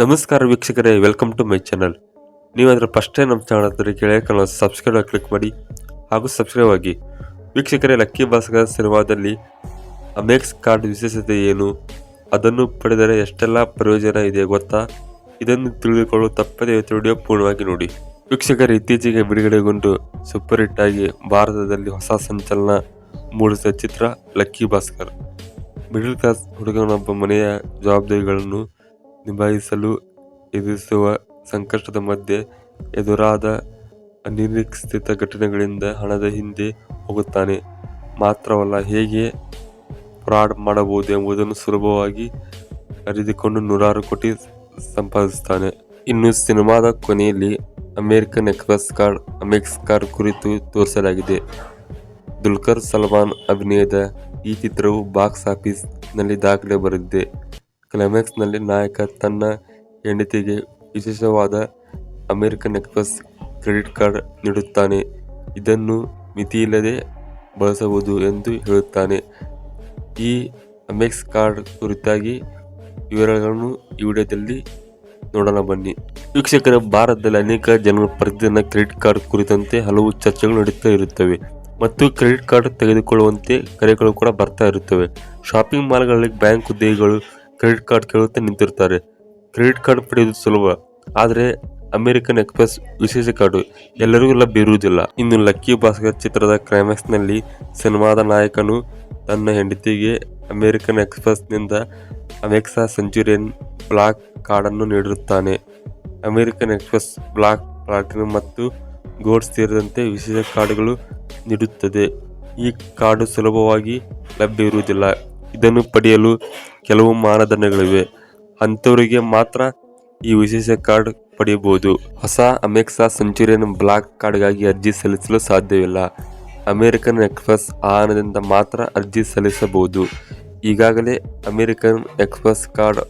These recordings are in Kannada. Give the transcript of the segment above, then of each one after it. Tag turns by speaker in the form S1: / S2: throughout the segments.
S1: ನಮಸ್ಕಾರ ವೀಕ್ಷಕರೇ ವೆಲ್ಕಮ್ ಟು ಮೈ ಚಾನಲ್ ನೀವು ಅದರ ಫಸ್ಟ್ ಟೈಮ್ ನಮ್ಮ ಚಾನಲ್ ಹತ್ತಿರ ಕೆಳಗೆ ಸಬ್ಸ್ಕ್ರೈಬ್ ಕ್ಲಿಕ್ ಮಾಡಿ ಹಾಗೂ ಸಬ್ಸ್ಕ್ರೈಬ್ ಆಗಿ. ವೀಕ್ಷಕರೇ ಲಕ್ಕಿ ಭಾಸ್ಕರ್ ಸಿನಿಮಾದಲ್ಲಿ ಅಮೆಕ್ಸ್ ಕಾರ್ಡ್ ವಿಶೇಷತೆ ಏನು? ಅದನ್ನು ಪಡೆದರೆ ಎಷ್ಟೆಲ್ಲ ಪ್ರಯೋಜನ ಇದೆ ಗೊತ್ತಾ? ಇದನ್ನು ತಿಳಿದುಕೊಳ್ಳಲು ತಪ್ಪದೇ ಇವತ್ತು ವಿಡಿಯೋ ಪೂರ್ಣವಾಗಿ ನೋಡಿ. ವೀಕ್ಷಕರು, ಇತ್ತೀಚೆಗೆ ಬಿಡುಗಡೆಗೊಂಡು ಸೂಪರ್ ಹಿಟ್ ಆಗಿ ಭಾರತದಲ್ಲಿ ಹೊಸ ಸಂಚಲನ ಮೂಡಿಸಿದ ಚಿತ್ರ ಲಕ್ಕಿ ಭಾಸ್ಕರ್ ಮಿಡಲ್ ಕ್ಲಾಸ್ ಹುಡುಗನೊಬ್ಬ ಮನೆಯ ಜವಾಬ್ದಾರಿಗಳನ್ನು ನಿಭಾಯಿಸಲು ಎದುರಿಸುವ ಸಂಕಷ್ಟದ ಮಧ್ಯೆ ಎದುರಾದ ಅನಿರೀಕ್ಷಿತ ಘಟನೆಗಳಿಂದ ಹಣದ ಹಿಂದೆ ಹೋಗುತ್ತಾನೆ. ಮಾತ್ರವಲ್ಲ, ಹೇಗೆ ಫ್ರಾಡ್ ಮಾಡಬಹುದು ಎಂಬುದನ್ನು ಸುಲಭವಾಗಿ ಅರಿದುಕೊಂಡು ನೂರಾರು ಕೋಟಿ ಸಂಪಾದಿಸುತ್ತಾನೆ. ಇನ್ನು ಸಿನಿಮಾದ ಕೊನೆಯಲ್ಲಿ American Express card Amex card ಕುರಿತು ತೋರಿಸಲಾಗಿದೆ. ದುಲ್ಕರ್ ಸಲ್ಮಾನ್ ಅಭಿನಯದ ಈ ಚಿತ್ರವು ಬಾಕ್ಸ್ ಆಫೀಸ್ನಲ್ಲಿ ದಾಖಲೆ ಬರೆದಿದೆ. ಕ್ಲೈಮ್ಯಾಕ್ಸ್ನಲ್ಲಿ ನಾಯಕ ತನ್ನ ಹೆಂಡತಿಗೆ ವಿಶೇಷವಾದ ಅಮೆರಿಕನ್ ಎಕ್ಸ್ಪ್ರೆಸ್ ಕ್ರೆಡಿಟ್ ಕಾರ್ಡ್ ನೀಡುತ್ತಾನೆ. ಇದನ್ನು ಮಿತಿಯಿಲ್ಲದೆ ಬಳಸಬಹುದು ಎಂದು ಹೇಳುತ್ತಾನೆ. ಈ ಅಮೆಕ್ಸ್ ಕಾರ್ಡ್ ಕುರಿತಾಗಿ ವಿವರಗಳನ್ನು ಈ ವಿಡಿಯೋದಲ್ಲಿ ನೋಡೋಣ ಬನ್ನಿ. ವೀಕ್ಷಕರ, ಭಾರತದಲ್ಲಿ ಅನೇಕ ಜನರು ಪ್ರತಿದಿನ ಕ್ರೆಡಿಟ್ ಕಾರ್ಡ್ ಕುರಿತಂತೆ ಹಲವು ಚರ್ಚೆಗಳು ನಡೀತಾ ಇರುತ್ತವೆ ಮತ್ತು ಕ್ರೆಡಿಟ್ ಕಾರ್ಡ್ ತೆಗೆದುಕೊಳ್ಳುವಂತೆ ಕರೆಗಳು ಕೂಡ ಬರ್ತಾ ಇರುತ್ತವೆ. ಶಾಪಿಂಗ್ ಮಾಲ್ಗಳಲ್ಲಿ ಬ್ಯಾಂಕ್ ಉದ್ಯೋಗಿಗಳು ಕ್ರೆಡಿಟ್ ಕಾರ್ಡ್ ಕೇಳುತ್ತಾ ನಿಂತಿರ್ತಾರೆ. ಕ್ರೆಡಿಟ್ ಕಾರ್ಡ್ ಪಡೆಯುವುದು ಸುಲಭ. ಆದರೆ ಅಮೆರಿಕನ್ ಎಕ್ಸ್ಪ್ರೆಸ್ ವಿಶೇಷ ಕಾರ್ಡು ಎಲ್ಲರಿಗೂ ಲಭ್ಯ ಇರುವುದಿಲ್ಲ. ಇನ್ನು ಲಕ್ಕಿ ಭಾಸ್ಕರ್ ಚಿತ್ರದ ಕ್ಲೈಮ್ಯಾಕ್ಸ್ನಲ್ಲಿ ಸಿನಿಮಾದ ನಾಯಕನು ತನ್ನ ಹೆಂಡತಿಗೆ ಅಮೆರಿಕನ್ ಎಕ್ಸ್ಪ್ರೆಸ್ನಿಂದ ಅಮೆಕ್ಸಾ ಸೆಂಚುರಿಯನ್ ಬ್ಲಾಕ್ ಕಾರ್ಡನ್ನು ನೀಡಿರುತ್ತಾನೆ. ಅಮೆರಿಕನ್ ಎಕ್ಸ್ಪ್ರೆಸ್ ಬ್ಲಾಕ್, ಪ್ಲಾಟಿನಂ ಮತ್ತು ಗೋಲ್ಡ್ ಸೇರಿದಂತೆ ವಿಶೇಷ ಕಾರ್ಡುಗಳು ನೀಡುತ್ತದೆ. ಈ ಕಾರ್ಡು ಸುಲಭವಾಗಿ ಲಭ್ಯ ಇರುವುದಿಲ್ಲ. ಇದನ್ನು ಪಡೆಯಲು ಕೆಲವು ಮಾನದಂಡಗಳಿವೆ. ಅಂಥವರಿಗೆ ಮಾತ್ರ ಈ ವಿಶೇಷ ಕಾರ್ಡ್ ಪಡೆಯಬಹುದು. ಹೊಸ ಅಮೆಕ್ಸಾ ಸೆಂಚುರಿಯನ್ ಬ್ಲಾಕ್ ಕಾರ್ಡ್ಗಾಗಿ ಅರ್ಜಿ ಸಲ್ಲಿಸಲು ಸಾಧ್ಯವಿಲ್ಲ. ಅಮೆರಿಕನ್ ಎಕ್ಸ್ಪ್ರೆಸ್ ಆಹಾರದಿಂದ ಮಾತ್ರ ಅರ್ಜಿ ಸಲ್ಲಿಸಬಹುದು. ಈಗಾಗಲೇ ಅಮೆರಿಕನ್ ಎಕ್ಸ್ಪ್ರೆಸ್ ಕಾರ್ಡ್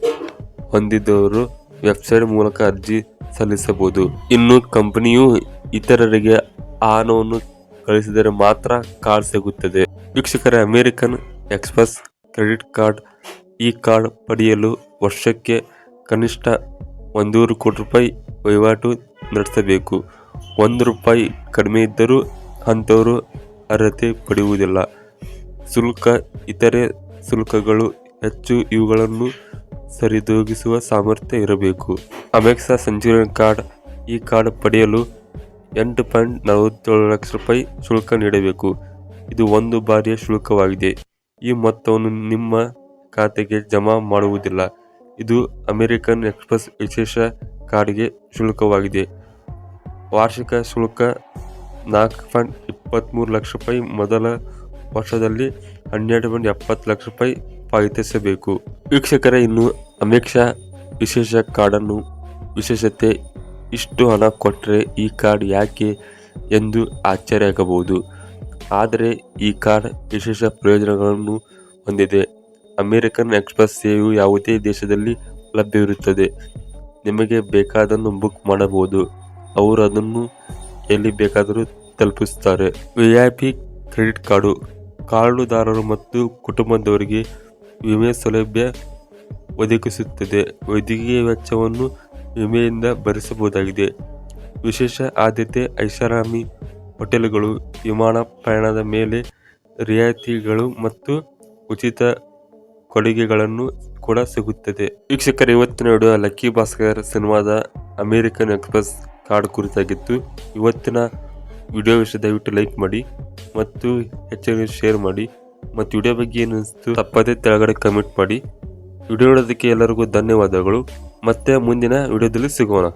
S1: ಹೊಂದಿದ್ದವರು ವೆಬ್ಸೈಟ್ ಮೂಲಕ ಅರ್ಜಿ ಸಲ್ಲಿಸಬಹುದು. ಇನ್ನು ಕಂಪನಿಯು ಇತರರಿಗೆ ಆಹಾರವನ್ನು ಕಳಿಸಿದರೆ ಮಾತ್ರ ಕಾರ್ಡ್ ಸಿಗುತ್ತದೆ. ವೀಕ್ಷಕರ, ಅಮೆರಿಕನ್ ಎಕ್ಸ್ಪ್ರೆಸ್ ಕ್ರೆಡಿಟ್ ಕಾರ್ಡ್, ಈ ಕಾರ್ಡ್ ಪಡೆಯಲು ವರ್ಷಕ್ಕೆ ಕನಿಷ್ಠ ಒಂದೂರು ಕೋಟಿ ರೂಪಾಯಿ ವಹಿವಾಟು ನಡೆಸಬೇಕು. ಒಂದು ರೂಪಾಯಿ ಕಡಿಮೆ ಇದ್ದರೂ ಅಂಥವರು ಅರ್ಹತೆ ಪಡೆಯುವುದಿಲ್ಲ. ಶುಲ್ಕ, ಇತರೆ ಶುಲ್ಕಗಳು ಹೆಚ್ಚು, ಇವುಗಳನ್ನು ಸರಿದೂಗಿಸುವ ಸಾಮರ್ಥ್ಯ ಇರಬೇಕು. ಅಮೆಕ್ಸಾ ಸಂಜೀವನ ಕಾರ್ಡ್, ಈ ಕಾರ್ಡ್ ಪಡೆಯಲು ಎಂಟು ಪಾಯಿಂಟ್ ನಲವತ್ತೇಳು ಲಕ್ಷ ರೂಪಾಯಿ ಶುಲ್ಕ ನೀಡಬೇಕು. ಇದು ಒಂದು ಬಾರಿಯ ಶುಲ್ಕವಾಗಿದೆ. ಈ ಮೊತ್ತವನ್ನು ನಿಮ್ಮ ಖಾತೆಗೆ ಜಮಾ ಮಾಡುವುದಿಲ್ಲ. ಇದು ಅಮೆರಿಕನ್ ಎಕ್ಸ್ಪ್ರೆಸ್ ವಿಶೇಷ ಕಾರ್ಡ್ಗೆ ಶುಲ್ಕವಾಗಿದೆ. ವಾರ್ಷಿಕ ಶುಲ್ಕ ನಾಲ್ಕು ಪಾಯಿಂಟ್ ಇಪ್ಪತ್ತ್ಮೂರು ಲಕ್ಷ ರೂಪಾಯಿ ಮೊದಲ ವರ್ಷದಲ್ಲಿ ಹನ್ನೆರಡು ಪಾಯಿಂಟ್ ಎಪ್ಪತ್ತು ಲಕ್ಷ ರೂಪಾಯಿ ಪಾವತಿಸಬೇಕು. ವೀಕ್ಷಕರ, ಇನ್ನು ಅಮೆಕ್ಷಾ ವಿಶೇಷ ಕಾರ್ಡನ್ನು ವಿಶೇಷತೆ ಇಷ್ಟು ಹಣ ಕೊಟ್ಟರೆ ಈ ಕಾರ್ಡ್ ಯಾಕೆ ಎಂದು ಆಶ್ಚರ್ಯ ಆಗಬಹುದು ಆದರೆ ಈ ಕಾರ್ಡ್ ವಿಶೇಷ ಪ್ರಯೋಜನಗಳನ್ನು ಹೊಂದಿದೆ. ಅಮೆರಿಕನ್ ಎಕ್ಸ್ಪ್ರೆಸ್ ಸೇವೆಯು ಯಾವುದೇ ದೇಶದಲ್ಲಿ ಲಭ್ಯವಿರುತ್ತದೆ. ನಿಮಗೆ ಬೇಕಾದನ್ನು ಬುಕ್ ಮಾಡಬಹುದು. ಅವರು ಅದನ್ನು ಎಲ್ಲಿ ಬೇಕಾದರೂ ತಲುಪಿಸುತ್ತಾರೆ. V I P credit card ಕಾರ್ಡುದಾರರು ಮತ್ತು ಕುಟುಂಬದವರಿಗೆ ವಿಮೆ ಸೌಲಭ್ಯ ಒದಗಿಸುತ್ತದೆ. ವೈದ್ಯಕೀಯ ವೆಚ್ಚವನ್ನು ವಿಮೆಯಿಂದ ಭರಿಸಬಹುದಾಗಿದೆ. ವಿಶೇಷ ಆದ್ಯತೆ ಐಷಾರಾಮಿ ಹೋಟೆಲ್ಗಳು, ವಿಮಾನ ಪ್ರಯಾಣದ ಮೇಲೆ ರಿಯಾಯಿತಿಗಳು ಮತ್ತು ಉಚಿತ ಕೊಡುಗೆಗಳನ್ನು ಕೂಡ ಸಿಗುತ್ತದೆ. ವೀಕ್ಷಕರ ಇವತ್ತಿನ ವಿಡಿಯೋ ಲಕ್ಕಿ ಭಾಸ್ಕರ್ ಸಿನಿಮಾದ ಅಮೇರಿಕನ್ ಎಕ್ಸ್ಪ್ರೆಸ್ ಕಾರ್ಡ್ ಕುರಿತಾಗಿತ್ತು. ಇವತ್ತಿನ ವಿಡಿಯೋ ವಿಷಯ ದಯವಿಟ್ಟು ಲೈಕ್ ಮಾಡಿ ಮತ್ತು ಹೆಚ್ಚಾಗಿ ಶೇರ್ ಮಾಡಿ ಮತ್ತು ವಿಡಿಯೋ ಬಗ್ಗೆ ಏನು ಅನಿಸ್ತು ತಪ್ಪದೇ ಕೆಳಗಡೆ ಕಮೆಂಟ್ ಮಾಡಿ. ವಿಡಿಯೋ ನೋಡೋದಕ್ಕೆ ಎಲ್ಲರಿಗೂ ಧನ್ಯವಾದಗಳು. ಮತ್ತೆ ಮುಂದಿನ ವಿಡಿಯೋದಲ್ಲಿ ಸಿಗೋಣ.